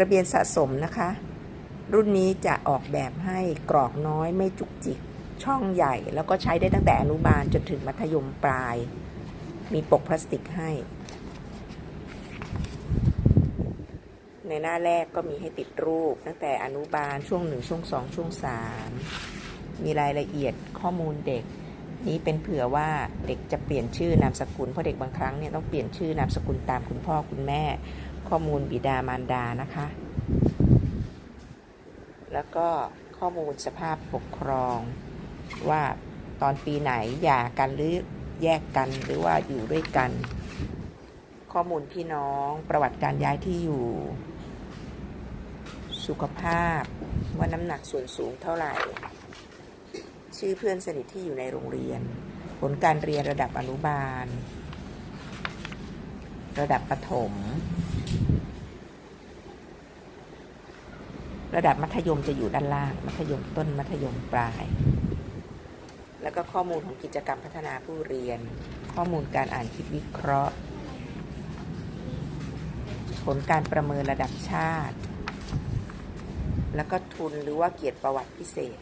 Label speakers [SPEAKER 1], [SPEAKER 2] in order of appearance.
[SPEAKER 1] ระเบียนสะสมนะคะ รุ่นนี้จะออกแบบให้กรอกน้อยไม่จุกจิก ช่องใหญ่แล้วก็ใช้ได้ตั้งแต่อนุบาลจนถึงมัธยมปลาย มีปกพลาสติกให้ ในหน้าแรกก็มีให้ติดรูปตั้งแต่อนุบาลช่วงหนึ่งช่วงสองช่วงสามมีรายละเอียดข้อมูลเด็กนี้เป็นเผื่อว่าเด็กจะเปลี่ยนชื่อนามสกุลเพราะเด็กบางครั้งเนี่ยต้องเปลี่ยนชื่อนามสกุลตามคุณพ่อคุณแม่ข้อมูลบิดามารดานะคะ แล้วก็ข้อมูลสภาพปกครอง ว่าตอนปีไหนหย่ากันหรือแยกกันหรือว่าอยู่ด้วยกัน ข้อมูลพี่น้องประวัติการย้ายที่อยู่ สุขภาพว่าน้ำหนักส่วนสูงเท่าไหร่ ชื่อเพื่อนสนิทที่อยู่ในโรงเรียน ผลการเรียนระดับอนุบาล ระดับประถม ระดับมัธยมจะอยู่ด้านล่าง มัธยมต้นมัธยมปลาย แล้วก็ข้อมูลของกิจกรรมพัฒนาผู้เรียน ข้อมูลการอ่านคิดวิเคราะห์ ผลการประเมินระดับชาติ แล้วก็ทุนหรือว่าเกียรติประวัติพิเศษ